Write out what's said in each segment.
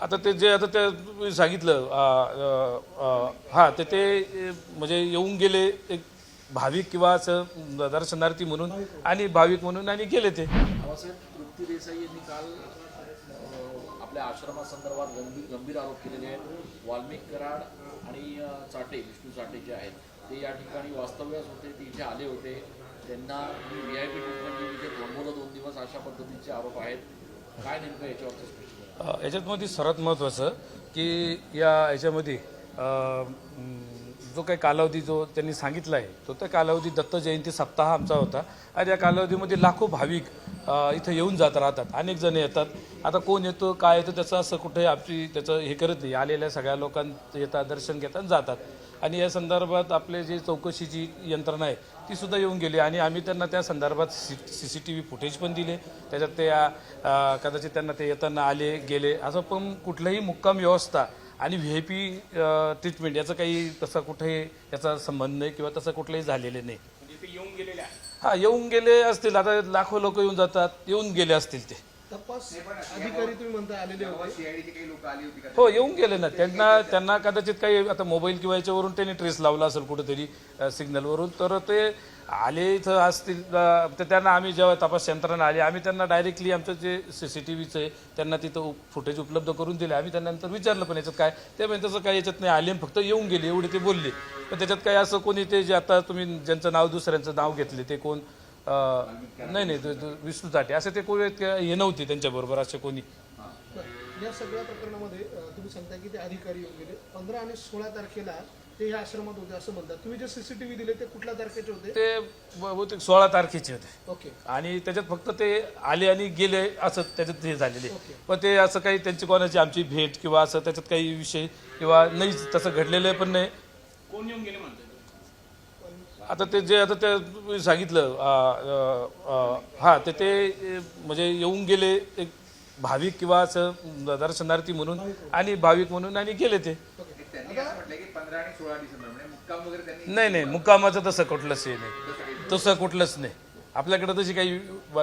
आता ते जे आता ते तुम्ही सांगितलं हां हा ते ते म्हणजे येऊन गेले एक भाविक किंवा असं दर्शनार्थी म्हणून आणि भाविक म्हणून आणि गेले ते. तृप्ती देसाई यांनी काल आपल्या आश्रमासंदर्भात गंभीर गंभीर आरोप केलेले आहेत. वाल्मिक कराड आणि चाटे विष्णू चाटे जे आहेत ते या ठिकाणी वास्तव्यास होते ते इथे आले होते. त्यांना व्ही आय पी ट्रीटमेंट इथे थांबवलं दोन दिवस अशा पद्धतीचे आरोप आहेत. काय नेमकं याच्यावरचं स्पष्ट याच्यामध्ये याच्यातमध्ये सर्वात महत्त्वाचं की या याच्यामध्ये जो काही कालावधी जो त्यांनी सांगितला आहे तो त्या कालावधी दत्त जयंती सप्ताह आमचा होता. आणि या कालावधीमध्ये लाखो भाविक इथं येऊन जात राहतात. अनेक जण येतात. आता कोण येतो काय येतो त्याचं असं कुठे आपली त्याचं हे करत नाही. आलेल्या सगळ्या लोकांचं येतात दर्शन घेतात जातात. आणि या संदर्भात आपले जे चौकशीची यंत्रणा आहे ती सुद्धा येऊन गेली. आणि आम्ही त्यांना त्या संदर्भात C C C T V footage पण दिले. त्याच्यात ते कदाचित त्यांना ते येताना आले गेले. असं पण कुठलंही मुक्काम व्यवस्था आणि व्ही आय पी ट्रीटमेंट याचं काही तसं कुठेही याचा संबंध नाही किंवा तसं कुठलंही झालेलं नाही. हा येऊन गेले असतील. आता लाखो लोक येऊन जातात. येऊन गेले असतील ते. तपास अधिकारी तुम्ही म्हणता आलेले होते. हो येऊन गेले ना. त्यांना त्यांना कदाचित काही आता मोबाईल किंवा याच्यावरून त्यांनी ट्रेस लावला असेल कुठेतरी सिग्नलवरून तर ते आले इथं असतील तर त्यांना आम्ही जेव्हा तपास यंत्रणा आली आम्ही त्यांना डायरेक्टली आमचं जे सी सी टी व्हीचं आहे त्यांना तिथं फुटेज उपलब्ध करून दिले. आम्ही त्यांना नंतर विचारलं पण याच्यात काय? ते म्हणजे तसं काही याच्यात नाही. आले फक्त येऊन गेले एवढे ते बोलले. पण त्याच्यात काही असं कोणी ते जे आता तुम्ही ज्यांचं नाव दुसऱ्यांचं नाव घेतले ते कोण? नाही नाही ते- ते विष्णू चाटे असे ते कोणी हे नव्हते त्यांच्याबरोबर असे कोणी. या सगळ्या प्रकरणामध्ये अं, तुम्ही सांगता की ते अधिकारी येऊन गेले. पंधरा आणि सोळा तारखेला ते ह्या आश्रमात होते असं म्हणतात. तुम्ही जे सीसीटीव्ही दिले ते कुठल्या तारखेचे होते? ते बहुतेक सोळा तारखेचे होते. ओके. आणि त्याच्यात फक्त ते आले आणि गेले असं त्याच्यात हे झालेले. ओके. पण ते असं काही त्यांची कोणाची आमची भेट किंवा असं त्याच्यात काही विषय किंवा नाही तसं घडलेलं पण नाही. आता ते जे आता ते तुम्ही सांगितलं हां हा ते ते म्हणजे येऊन गेले एक भाविक किंवा असं दर्शनार्थी म्हणून आणि भाविक म्हणून आणि गेले ते. नाही नाही मुक्कामाचं तसं कुठलंच हे नाही. तसं कुठलंच नाही. आपल्याकडे तशी काही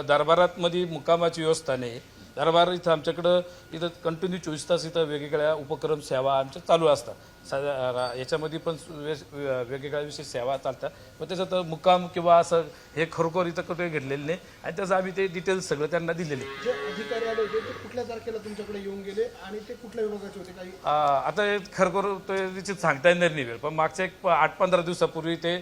दरबारात मध्ये मुक्कामाची व्यवस्था नाही. दरबार इथं आमच्याकडं इथं कंटिन्यू चोवीस तास इथं वेगवेगळ्या उपक्रम सेवा आमच्या चालू असतात. सा- याच्यामध्ये पण वेगवेगळ्या विशेष सेवा चालतात. मग त्याच्यात मुक्काम किंवा असं हे खरोखर इथं कुठे घडलेलं नाही. आणि त्याचं आम्ही ते डिटेल्स सगळं त्यांना दिलेले. जे अधिकारी आले होते ते कुठल्या तारखेला तुमच्याकडे येऊन गेले आणि ते कुठल्या विभागाचे होते काही? आता हे खरोखर ते निश्चित सांगता येणार नाही वेळ पण मागच्या एक प- आठ पंधरा दिवसापूर्वी ते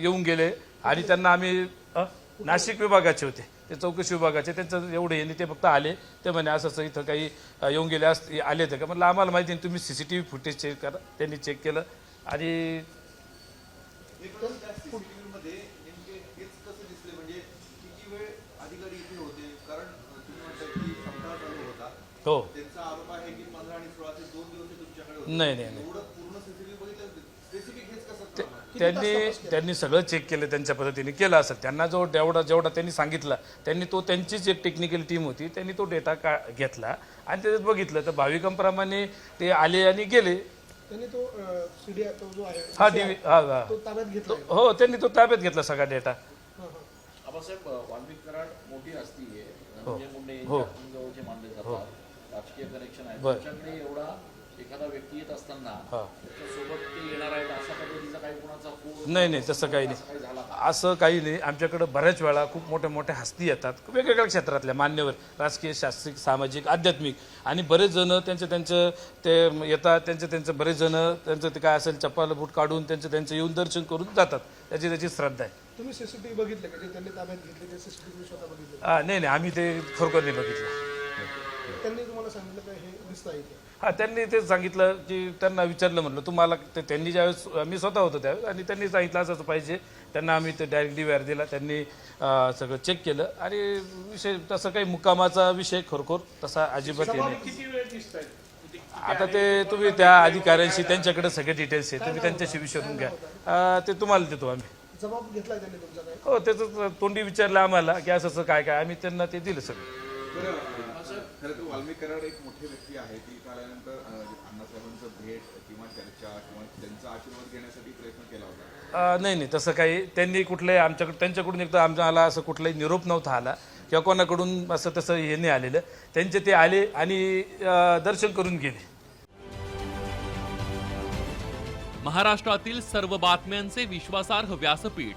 येऊन गेले. आणि त्यांना आम्ही अ, नाशिक विभागाचे होते. ते चौकशी विभागाचे त्यांचं एवढे यांनी ते फक्त आले. ते म्हणे असं इथं काही येऊन गेले अस आले होते का? म्हटलं आम्हाला माहिती नाही तुम्ही C C T V footage check करा. त्यांनी चेक केलं. आणि म्हणजे हो. त्यांचा आरोप त्यांनी त्यांनी सगळं चेक केलं त्यांच्या पद्धतीने केलं असेल त्यांना जो जेवढा जेवढा त्यांनी सांगितलं त्यांनी तो त्यांचीच एक टेक्निकल टीम होती त्यांनी तो डेटा का घेतला आणि त्याच्यात बघितलं. तर भाविकांप्रमाणे ते आले आणि गेले. त्यांनी तो सीडीआय तो जो आहे हा डी हा हा. तो ताब्यात घेतला हो त्यांनी तो ताब्यात घेतला सगळा डेटा हो. मानले जातात राजकीय कनेक्शन आहे. एवढा एखादा व्यक्ती येत असताना हा. त्याच्यासोबत ते येणार आहेत अशा पद्धतीचा काही कोणाचा फोन नाही नाही तसं काही नाही. असं काही नाही. आमच्याकडं बऱ्याच वेळा खूप मोठ्या मोठ्या हस्ती येतात वेगवेगळ्या क्षेत्रातल्या मान्यवर राजकीय शास्त्रिक सामाजिक आध्यात्मिक. आणि बरेच जण त्यांचं त्यांचं ते येतात त्यांचं त्यांचं बरेच जण त्यांचं ते काय असेल चप्पल बूट काढून त्यांचं त्यांचं येऊन दर्शन करून जातात. त्याची त्याची श्रद्धा आहे. तुम्ही सीसीटीव्ही बघितले का? जे त्यांनी ताब्यात घेतले ते सीसीटीव्ही स्वतः बघितले. नाही नाही आम्ही ते खरोखर नाही बघितलं. त्यांनी तुम्हाला सांगितलं का हे हा त्यांनी ते सांगितलं की त्यांना विचारलं म्हटलं तुम्हाला ते त्यांनी ज्यावेळेस मी स्वतः होतो त्यावेळेस आणि त्यांनी सांगितलं असं असं पाहिजे. त्यांना आम्ही ते डायरेक्टली वेअर दिला. त्यांनी अं, सगळं चेक केलं. आणि विषय तसं काही मुक्कामाचा विषय खरोखर तसा अजिबात हे नाही. आता ते तुम्ही त्या अधिकाऱ्यांशी त्यांच्याकडे सगळे डिटेल्स आहे. तुम्ही त्यांच्याशी विचारून घ्या. अं, ते तुम्हाला देतो आम्ही. जबाब घेतलाय त्यांनी तुमचा काय हो त्याचं तोंडी विचारलं आम्हाला की असं असं काय काय. आम्ही त्यांना ते दिलं सगळं. खरं तर वाल्मिक कराड एक मोठे व्यक्ती आहे. ती आल्यानंतर अण्णासाहेबांचं भेट किंवा चर्चा किंवा त्यांचा आशीर्वाद घेण्यासाठी प्रयत्न केला होता. नाही नाही तसं काही त्यांनी कुठलंही आमच्याकडे त्यांच्याकडून एकदा आमच्याला असं कुठलाही निरोप नव्हता आला किंवा कोणाकडून असं तसं हे नाही आलेलं. त्यांचे ते आले आणि दर्शन करून गेले. महाराष्ट्रातील सर्व बातम्यांचे विश्वासार्ह व्यासपीठ.